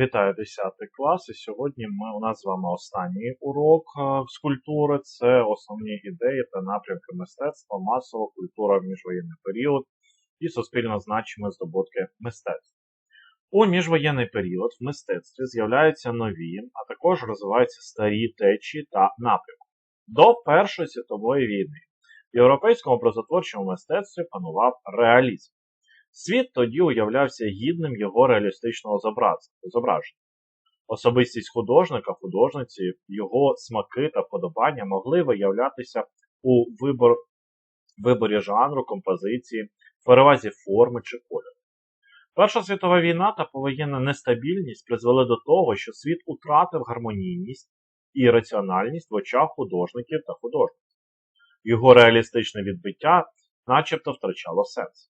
Вітаю 10 клас. І сьогодні ми, у нас з вами останній урок е, з культури. Це основні ідеї та напрямки мистецтва, масова культура в міжвоєнний період і суспільно значимі здобутки мистецтва. У міжвоєнний період в мистецтві з'являються нові, а також розвиваються старі течії та напрямки. До Першої світової війни в європейському образотворчому мистецтві панував реалізм. Світ тоді уявлявся гідним його реалістичного зображення. Особистість художника, художниці, його смаки та вподобання могли виявлятися у вибор, виборі жанру, композиції, перевазі форми чи кольору. Перша світова війна та повоєнна нестабільність призвели до того, що світ утратив гармонійність і раціональність в очах художників та художниць. Його реалістичне відбиття начебто втрачало сенс.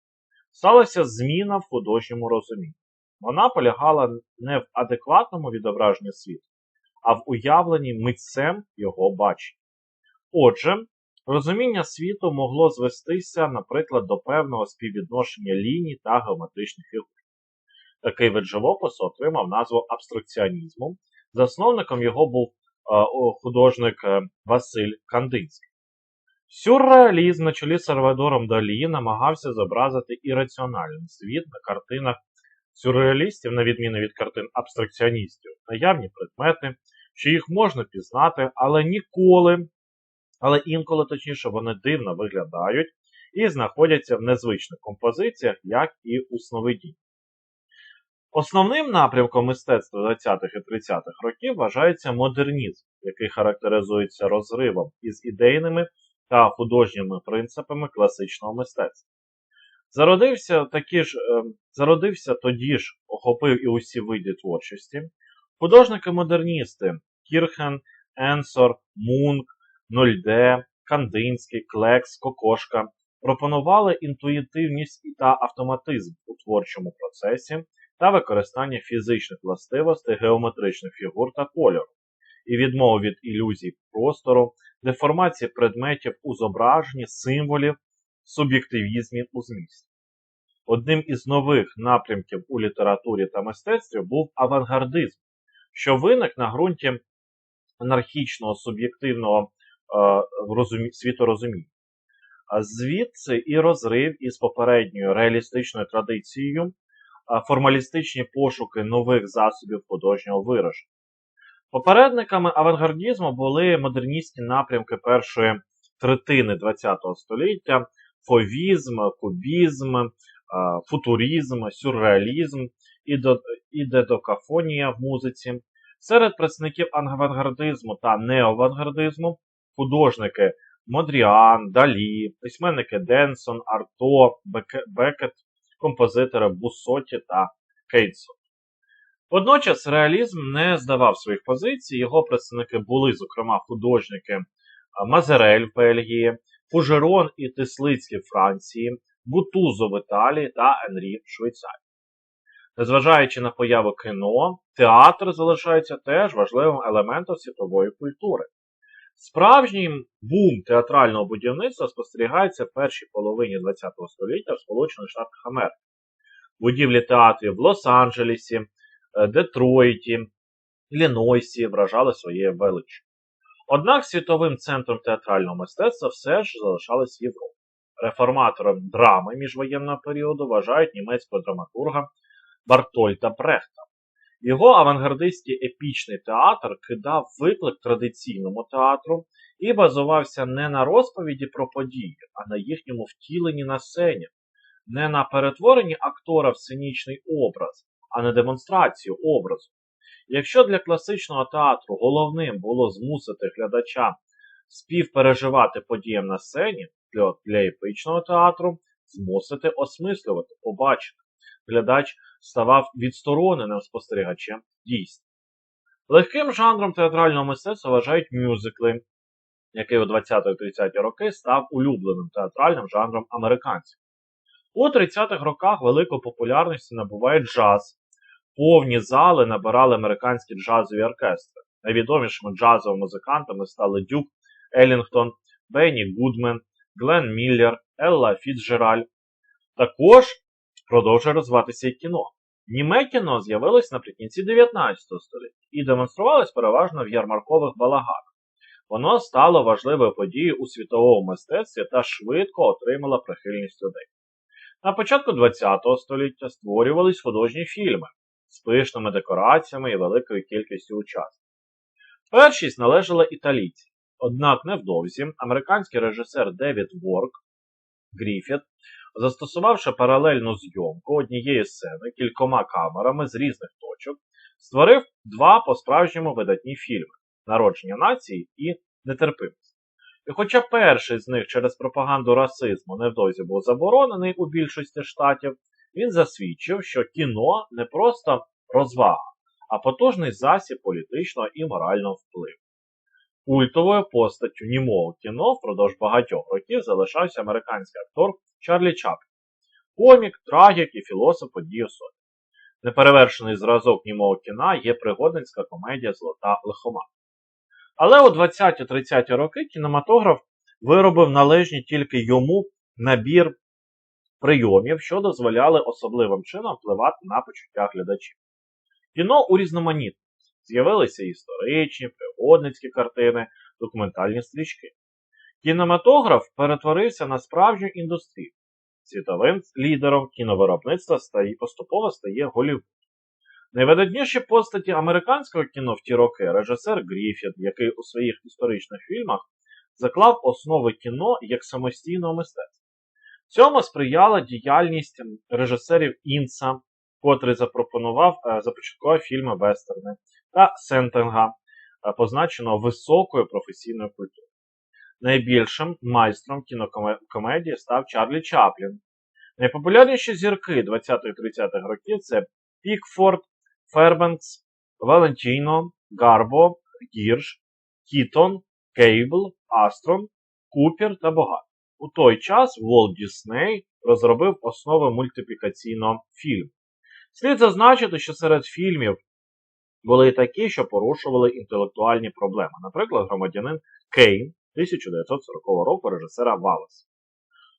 Сталася зміна в художньому розумінні. Вона полягала не в адекватному відображенні світу, а в уявленні митцем його бачення. Отже, розуміння світу могло звестися, наприклад, до певного співвідношення ліній та геометричних фігур. Такий вид живопису отримав назву абстракціонізму. Засновником його був е, художник е, Василь Кандинський. Сюрреалізм на чолі з Сальвадором Далі намагався зобразити ірраціональний світ на картинах сюрреалістів, на відміну від картин абстракціоністів, наявні предмети, що їх можна пізнати, але ніколи, але інколи точніше вони дивно виглядають і знаходяться в незвичних композиціях, як і у сновидінні. Основним напрямком мистецтва 20-х і 30-х років вважається модернізм, який характеризується розривом із ідейними та художніми принципами класичного мистецтва. Зародився, такі ж, е, зародився тоді ж, охопив і усі види творчості. Художники-модерністи Кірхен, Енсор, Мунк, Нольде, Кандинський, Клекс, Кокошка пропонували інтуїтивність та автоматизм у творчому процесі та використання фізичних властивостей геометричних фігур та кольору, і відмову від ілюзій простору, деформації предметів у зображенні, символів, суб'єктивізмі у змісті. Одним із нових напрямків у літературі та мистецтві був авангардизм, що виник на ґрунті анархічного суб'єктивного е, розумі... світорозуміння. Звідси і розрив із попередньою реалістичною традицією, формалістичні пошуки нових засобів художнього вираження. Попередниками авангардізму були модерністські напрямки першої третини ХХ століття, фовізм, кубізм, е, футуризм, сюрреалізм, ідо- ідедокафонія в музиці. Серед представників авангардизму та неоавангардизму художники Модріан, Далі, письменники Денсон, Арто, Бекет, композитори Бусоті та Кейтсон. Водночас реалізм не здавав своїх позицій. Його представники були, зокрема, художники Мазерель в Бельгії, Фужерон і Тислицький в Франції, Бутузо в Італії та Енрі в Швейцарії. Незважаючи на появу кіно, театр залишається теж важливим елементом світової культури. Справжній бум театрального будівництва спостерігається в першій половині ХХ століття в Сполучених Штатах Америки. Будівлі театрів в Лос-Анджелесі, Детройті, Іллінойсі вражали своєю величчю. Однак світовим центром театрального мистецтва все ж залишалась Європа. Реформатором драми міжвоєнного періоду вважають німецького драматурга Бартольда Брехта. Його авангардистський епічний театр кидав виклик традиційному театру і базувався не на розповіді про події, а на їхньому втіленні на сцені, не на перетворенні актора в сценічний образ, а на демонстрацію образу. Якщо для класичного театру головним було змусити глядача співпереживати подіям на сцені, для, для епічного театру змусити осмислювати, побачити. Глядач ставав відстороненим спостерігачем дійсно. Легким жанром театрального мистецтва вважають мюзикли, який у 20-30-ті роки став улюбленим театральним жанром американців. У 30-х роках велику популярність набуває джаз. Повні зали набирали американські джазові оркестри. Найвідомішими джазовими музикантами стали Дюк Еллінгтон, Бенні Гудмен, Глен Міллер, Елла Фіцджераль. Також продовжує розвиватися і кіно. Німе кіно з'явилось наприкінці 19 століття і демонструвалось переважно в ярмаркових балаганах. Воно стало важливою подією у світовому мистецтві та швидко отримало прихильність людей. На початку ХХ століття створювались художні фільми з пишними декораціями і великою кількістю учасників. Першість належала італійцям, однак невдовзі американський режисер Девід Ворк Гріфіт, застосувавши паралельну зйомку однієї сцени кількома камерами з різних точок, створив два по-справжньому видатні фільми Народження нації і Нетерпимість. І хоча перший з них через пропаганду расизму невдовзі був заборонений у більшості штатів, він засвідчив, що кіно не просто розвага, а потужний засіб політичного і морального впливу. Культовою постаттю німого кіно впродовж багатьох років залишався американський актор Чарлі Чаплін, комік, трагік і філософ подій особи. Неперевершений зразок німого кіна є пригодницька комедія Золота лихоманка. Але у 20-30 роки кінематограф виробив належні тільки йому набір прийомів, що дозволяли особливим чином впливати на почуття глядачів. Кіно урізноманітне. З'явилися історичні, пригодницькі картини, документальні стрічки. Кінематограф перетворився на справжню індустрію. Світовим лідером кіновиробництва стає, поступово стає Голлівуд. Найвидатніші постаті американського кіно в ті роки режисер Гріфіт, який у своїх історичних фільмах заклав основи кіно як самостійного мистецтва. Цьому сприяла діяльність режисерів Інса, котрий запропонував е, започаткував фільми Вестерни, та Сентенга, е, позначеного високою професійною культурою. Найбільшим майстром кінокомедії став Чарлі Чаплін. Найпопулярніші зірки 20-30-х років це Пікфорд, Фербенкс, Валентіно, Гарбо, Гірш, Кітон, Кейбл, Астрон, Купер та Богат. У той час Волт Дісней розробив основи мультиплікаційного фільму. Слід зазначити, що серед фільмів були такі, що порушували інтелектуальні проблеми, наприклад, громадянин Кейн 1940 року режисера Валес.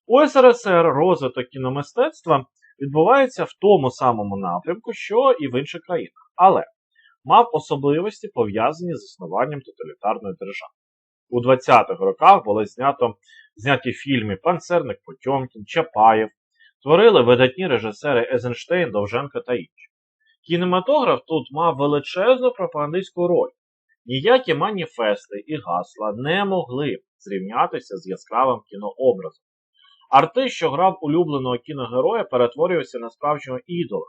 У СРСР розвиток кіномистецтва відбувається в тому самому напрямку, що і в інших країнах, але мав особливості пов'язані з існуванням тоталітарної держави. У 20-х роках були знято, зняті фільми Панцерник Потьомкін, Чапаєв, творили видатні режисери Езенштейн, Довженко та інші. Кінематограф тут мав величезну пропагандистську роль. Ніякі маніфести і гасла не могли зрівнятися з яскравим кінообразом. Артист, що грав улюбленого кіногероя, перетворювався на справжнього ідола.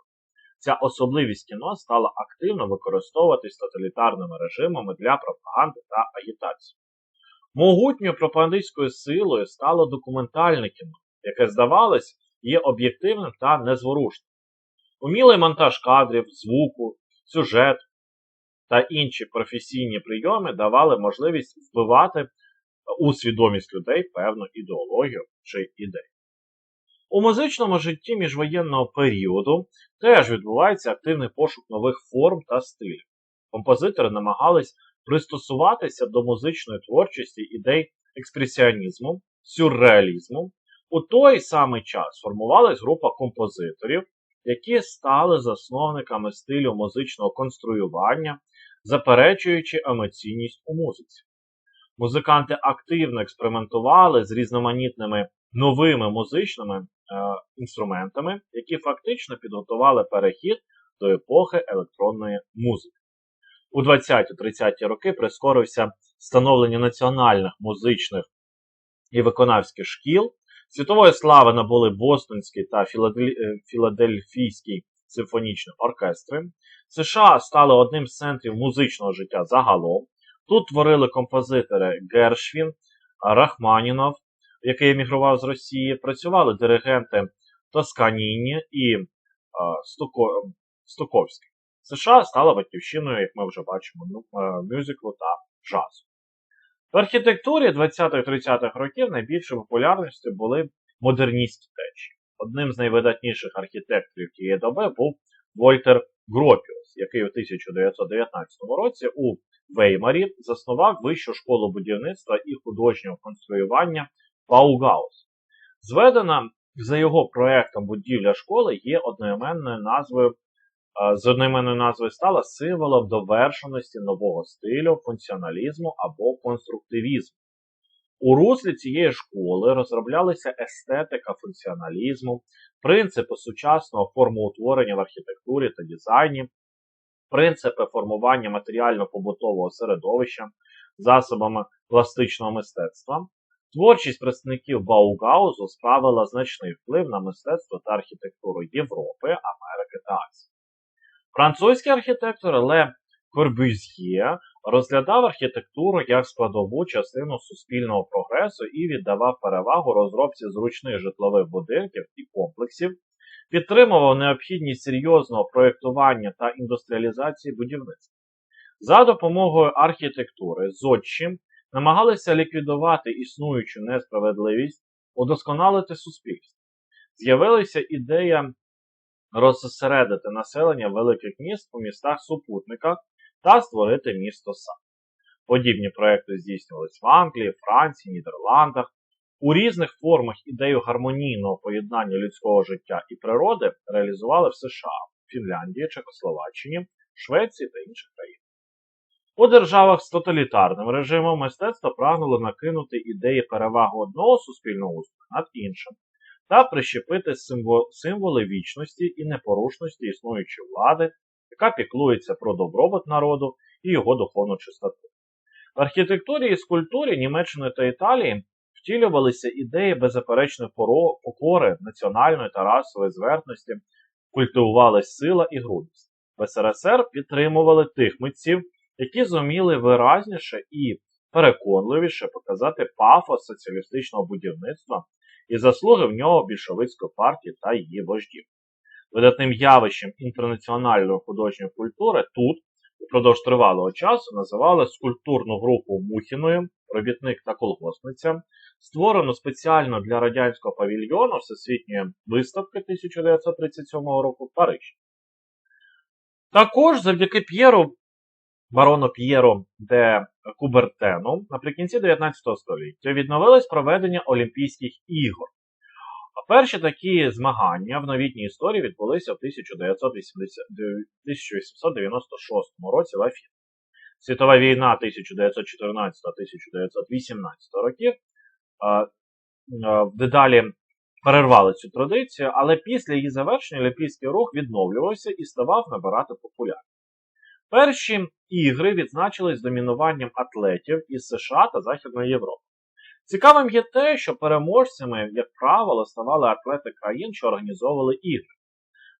Ця особливість кіно стала активно використовуватись тоталітарними режимами для пропаганди та агітації. Могутньою пропагандистською силою стало документальне кіно, яке, здавалось, є об'єктивним та незворушним. Умілий монтаж кадрів, звуку, сюжет та інші професійні прийоми давали можливість вбивати у свідомість людей певну ідеологію чи ідею. У музичному житті міжвоєнного періоду теж відбувається активний пошук нових форм та стилів. Композитори намагались пристосуватися до музичної творчості ідей експресіонізму, сюрреалізму. У той самий час формувалась група композиторів, які стали засновниками стилю музичного конструювання, заперечуючи емоційність у музиці. Музиканти активно експериментували з різноманітними новими музичними е, інструментами, які фактично підготували перехід до епохи електронної музики. У 20-30 роки прискорився становлення національних музичних і виконавських шкіл. Світової слави набули Бостонський та е, Філадельфійський симфонічні оркестри. США стали одним з центрів музичного життя загалом. Тут творили композитори Гершвін, Рахманінов, який емігрував з Росії, працювали диригенти Тосканіні і Стуко, Стуковський. США стала батьківщиною, як ми вже бачимо, ну, мюзиклу та джазу. В архітектурі 20-30-х років найбільшою популярністю були модерністські течії. Одним з найвидатніших архітекторів тієї доби був Вольтер Гропіус, який у 1919 році у Веймарі заснував Вищу школу будівництва і художнього конструювання Паугаус. Зведена за його проектом будівля школи є одноіменною назвою з одноіменною назвою стала символом довершеності нового стилю, функціоналізму або конструктивізму. У руслі цієї школи розроблялися естетика функціоналізму, принципи сучасного формоутворення в архітектурі та дизайні, принципи формування матеріально-побутового середовища засобами пластичного мистецтва. Творчість представників Баугаузу справила значний вплив на мистецтво та архітектуру Європи, Америки та Азії. Французький архітектор Ле Корбюзьє розглядав архітектуру як складову частину суспільного прогресу і віддавав перевагу розробці зручних житлових будинків і комплексів, підтримував необхідність серйозного проєктування та індустріалізації будівництва. За допомогою архітектури зодчим намагалися ліквідувати існуючу несправедливість, удосконалити суспільство. З'явилася ідея розсередити населення великих міст у містах-супутниках та створити місто сам. Подібні проекти здійснювалися в Англії, Франції, Нідерландах. У різних формах ідею гармонійного поєднання людського життя і природи реалізували в США, Фінляндії, Чехословаччині, Швеції та інших країнах. У державах з тоталітарним режимом мистецтво прагнуло накинути ідеї переваги одного суспільного устрою над іншим та прищепити символи вічності і непорушності існуючої влади, яка піклується про добробут народу і його духовну чистоту. В архітектурі і скульптурі Німеччини та Італії втілювалися ідеї беззаперечної покори, національної та расової звертності, культивувалась сила і грудність. В СРСР підтримували тих митців, які зуміли виразніше і переконливіше показати пафос соціалістичного будівництва і заслуги в нього більшовицької партії та її вождів. Видатним явищем інтернаціональної художньої культури тут упродовж тривалого часу називали скульптурну групу Мухіною, робітник та колгоспниця, створену спеціально для радянського павільйону Всесвітньої виставки 1937 року в Парижі. Також завдяки П'єру барону П'єру де Кубертену наприкінці 19 століття відновилось проведення Олімпійських ігор. Перші такі змагання в новітній історії відбулися в 1896 році в Афінах. Світова війна 1914-1918 років дедалі перервали цю традицію, але після її завершення Олімпійський рух відновлювався і ставав набирати популярність. Перші ігри відзначились домінуванням атлетів із США та Західної Європи. Цікавим є те, що переможцями, як правило, ставали атлети країн, що організовували ігри.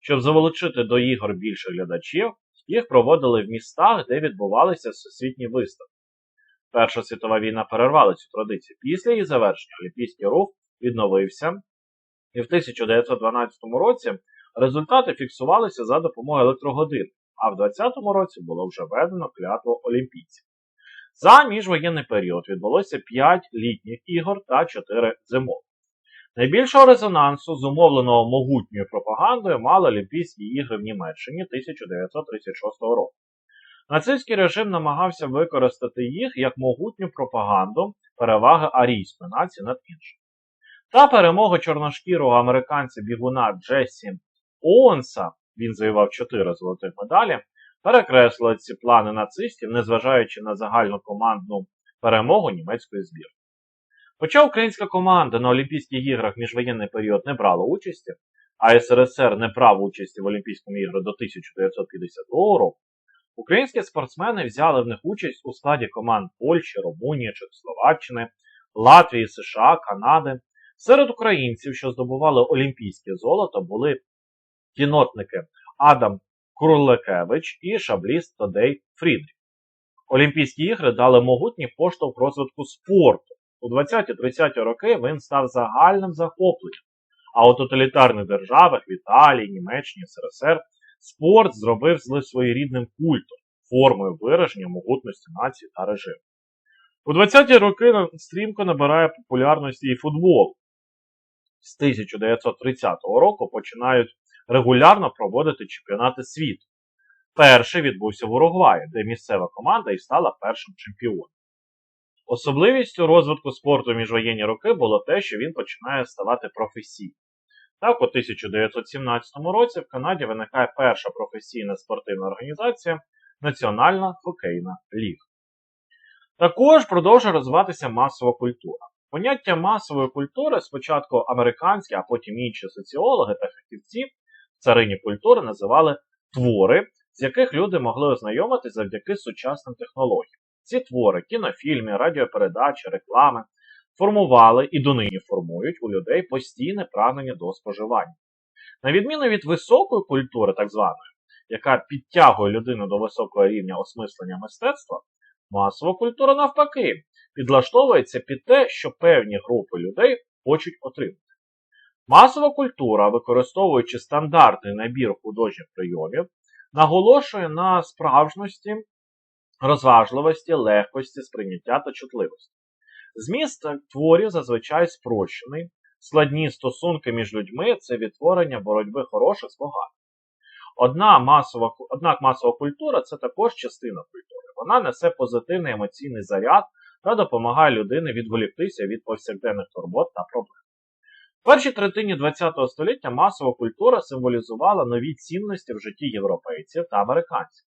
Щоб заволочити до ігор більше глядачів, їх проводили в містах, де відбувалися всесвітні виставки. Перша світова війна перервала цю традицію. Після її завершення Олімпійський рух відновився, і в 1912 році результати фіксувалися за допомогою електрогодин, а в 2020 році було вже введено клятву олімпійців. За міжвоєнний період відбулося 5 літніх ігор та 4 зимових. Найбільшого резонансу, зумовленого могутньою пропагандою, мали Олімпійські ігри в Німеччині 1936 року. Нацистський режим намагався використати їх як могутню пропаганду переваги арійської нації над іншими. Та перемога чорношкірого американця бігуна Джесі Оуенса, він завоював 4 золотих медалі, перекреслили ці плани нацистів, незважаючи на загальну командну перемогу німецької збірної. Хоча українська команда на Олімпійських іграх міжвоєнний період не брала участі, а СРСР не брав участі в Олімпійському іграх до 1952 року, українські спортсмени взяли в них участь у складі команд Польщі, Румунії, Чехословаччини, Латвії, США, Канади. Серед українців, що здобували олімпійське золото, були кінотники Адам Курлекевич і шабліст Тодей Фрідріх. Олімпійські ігри дали могутній поштовх розвитку спорту. У 20-30 роки він став загальним захопленням. А у тоталітарних державах в Італії, Німеччині, СРСР спорт зробив своєрідним культом, формою вираження могутності нації та режиму. У 20-ті роки стрімко набирає популярності і футбол. З 1930 року починають регулярно проводити чемпіонати світу. Перший відбувся в Уругваї, де місцева команда і стала першим чемпіоном. Особливістю розвитку спорту в міжвоєнні роки було те, що він починає ставати професійним. Так, у 1917 році в Канаді виникає перша професійна спортивна організація Національна хокейна ліга. Також продовжує розвиватися масова культура. Поняття масової культури спочатку американські, а потім інші соціологи та фахівці царині культури називали твори, з яких люди могли ознайомитись завдяки сучасним технологіям. Ці твори, кінофільми, радіопередачі, реклами формували і донині формують у людей постійне прагнення до споживання. На відміну від високої культури, так званої, яка підтягує людину до високого рівня осмислення мистецтва, масова культура навпаки підлаштовується під те, що певні групи людей хочуть отримати. Масова культура, використовуючи стандартний набір художніх прийомів, наголошує на справжності, розважливості, легкості, сприйняття та чутливості. Зміст творів зазвичай спрощений, складні стосунки між людьми це відтворення боротьби хороших з поганим. Одна масова, однак масова культура це також частина культури. Вона несе позитивний емоційний заряд та допомагає людині відволіктися від повсякденних турбот та проблем. Першій третині ХХ століття масова культура символізувала нові цінності в житті європейців та американців.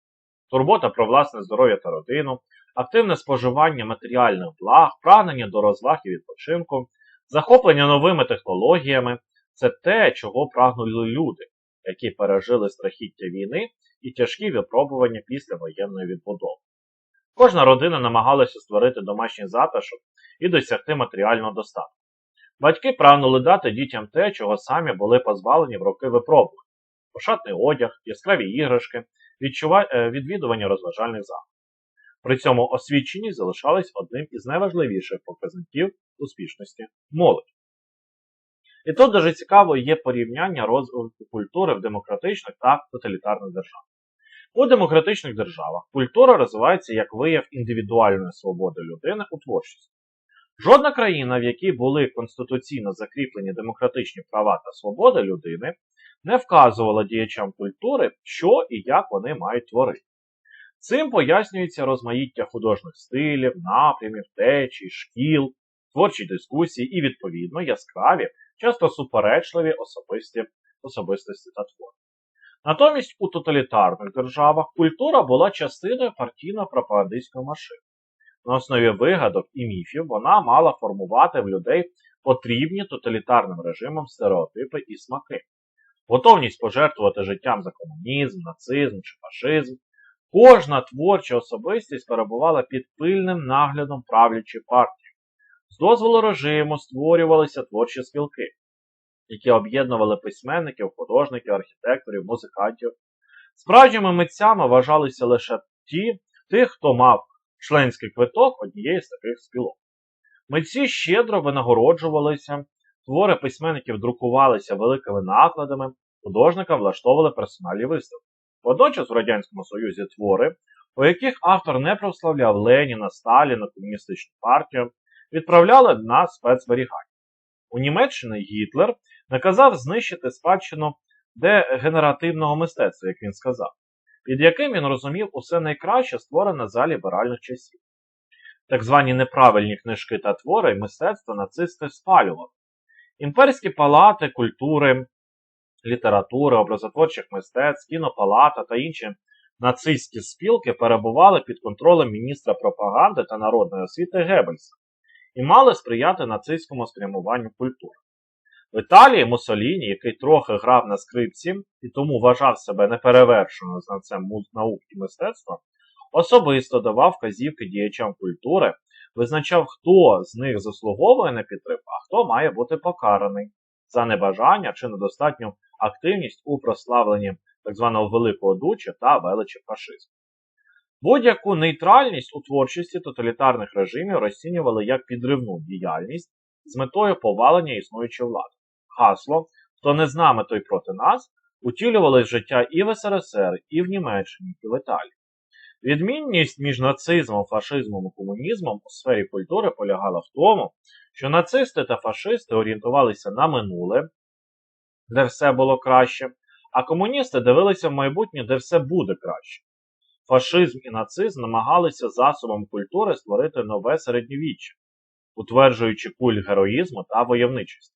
Турбота про власне здоров'я та родину, активне споживання матеріальних благ, прагнення до розваг і відпочинку, захоплення новими технологіями це те, чого прагнули люди, які пережили страхіття війни і тяжкі випробування після воєнної відбудови. Кожна родина намагалася створити домашній затишок і досягти матеріального достатку. Батьки прагнули дати дітям те, чого самі були позбавлені в роки випробувань: пошатний одяг, яскраві іграшки, відчува... відвідування розважальних заходів. При цьому освіченість залишалась одним із найважливіших показників успішності молоді. І тут дуже цікаво є порівняння розвитку культури в демократичних та тоталітарних державах. У демократичних державах культура розвивається як вияв індивідуальної свободи людини у творчості. Жодна країна, в якій були конституційно закріплені демократичні права та свободи людини, не вказувала діячам культури, що і як вони мають творити. Цим пояснюється розмаїття художніх стилів, напрямів, течій, шкіл, творчі дискусії і, відповідно, яскраві, часто суперечливі особисті, особистості та твори. Натомість у тоталітарних державах культура була частиною партійно-пропагандистської машини. На основі вигадок і міфів вона мала формувати в людей потрібні тоталітарним режимам стереотипи і смаки, готовність пожертвувати життям за комунізм, нацизм чи фашизм. Кожна творча особистість перебувала під пильним наглядом правлячої партії. З дозволу режиму створювалися творчі спілки, які об'єднували письменників, художників, архітекторів, музикантів. Справжніми митцями вважалися лише ті, тих, хто мав членський квиток однієї з таких спілок. Митці щедро винагороджувалися, твори письменників друкувалися великими накладами, художникам влаштовували персональні виставки. Водночас у Радянському Союзі твори, у яких автор не прославляв Леніна, Сталіна, комуністичну партію, відправляли на спецберігання. У Німеччині Гітлер наказав знищити спадщину дегенеративного мистецтва, як він сказав, під яким він розумів усе найкраще створене за ліберальних часів. Так звані неправильні книжки та твори мистецтва нацисти спалювали. Імперські палати культури, літератури, образотворчих мистецтв, кінопалата та інші нацистські спілки перебували під контролем міністра пропаганди та народної освіти Геббельса і мали сприяти нацистському спрямуванню культури. В Італії Муссоліні, який трохи грав на скрипці і тому вважав себе неперевершеною знавцем наук і мистецтва, особисто давав вказівки діячам культури, визначав, хто з них заслуговує на підтримку, а хто має бути покараний за небажання чи недостатню активність у прославленні так званого Великого Дуча та величі фашизму. Будь-яку нейтральність у творчості тоталітарних режимів розцінювали як підривну діяльність з метою повалення існуючої влади. Гасло Хто не з нами, той проти нас утілювали в життя і в СРСР, і в Німеччині, і в Італії. Відмінність між нацизмом, фашизмом і комунізмом у сфері культури полягала в тому, що нацисти та фашисти орієнтувалися на минуле, де все було краще, а комуністи дивилися в майбутнє, де все буде краще. Фашизм і нацизм намагалися засобом культури створити нове середньовіччя, утверджуючи культ героїзму та войовничості.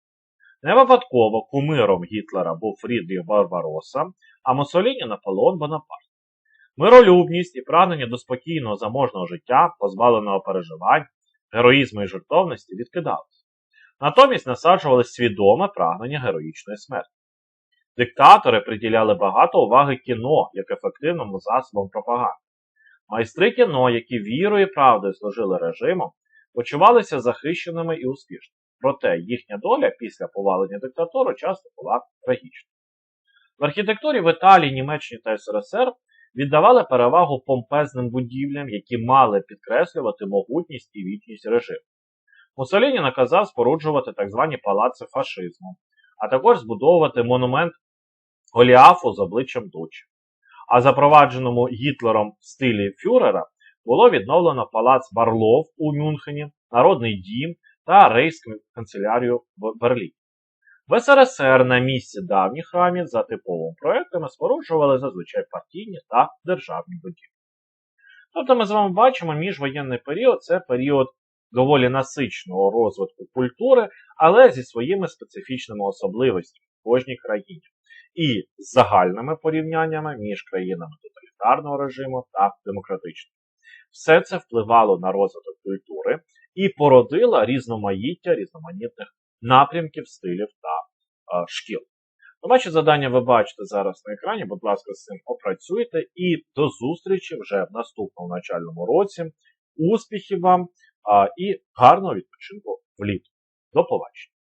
Не випадково кумиром Гітлера був Фрідріх Барбароса, а Муссоліні Наполеон Бонапарт. Миролюбність і прагнення до спокійного заможного життя, позбавленого переживань, героїзму і жертовності відкидалися. Натомість насаджувалось свідоме прагнення героїчної смерті. Диктатори приділяли багато уваги кіно як ефективному засобом пропаганди. Майстри кіно, які вірою і правдою служили режиму, почувалися захищеними і успішними. Проте їхня доля після повалення диктатури часто була трагічна. В архітектурі в Італії, Німеччині та СРСР віддавали перевагу помпезним будівлям, які мали підкреслювати могутність і вічність режиму. Муссоліні наказав споруджувати так звані палаци фашизму, а також збудовувати монумент Голіафу з обличчям дочі. А запровадженому Гітлером в стилі Фюрера було відновлено палац Барлов у Мюнхені, Народний дім та Рейську канцелярію в Берліні. В СРСР на місці давніх храмів за типовими проектами споруджували зазвичай партійні та державні будівлі. Тобто ми з вами бачимо, міжвоєнний період це період доволі насиченого розвитку культури, але зі своїми специфічними особливостями в кожній країні. І з загальними порівняннями між країнами тоталітарного режиму та демократичного. Все це впливало на розвиток культури і породила різноманіття різноманітних напрямків, стилів та шкіл. Домашнє завдання ви бачите зараз на екрані, будь ласка, з цим опрацюйте і до зустрічі вже в наступному навчальному році. Успіхів вам і гарного відпочинку влітку. До побачення!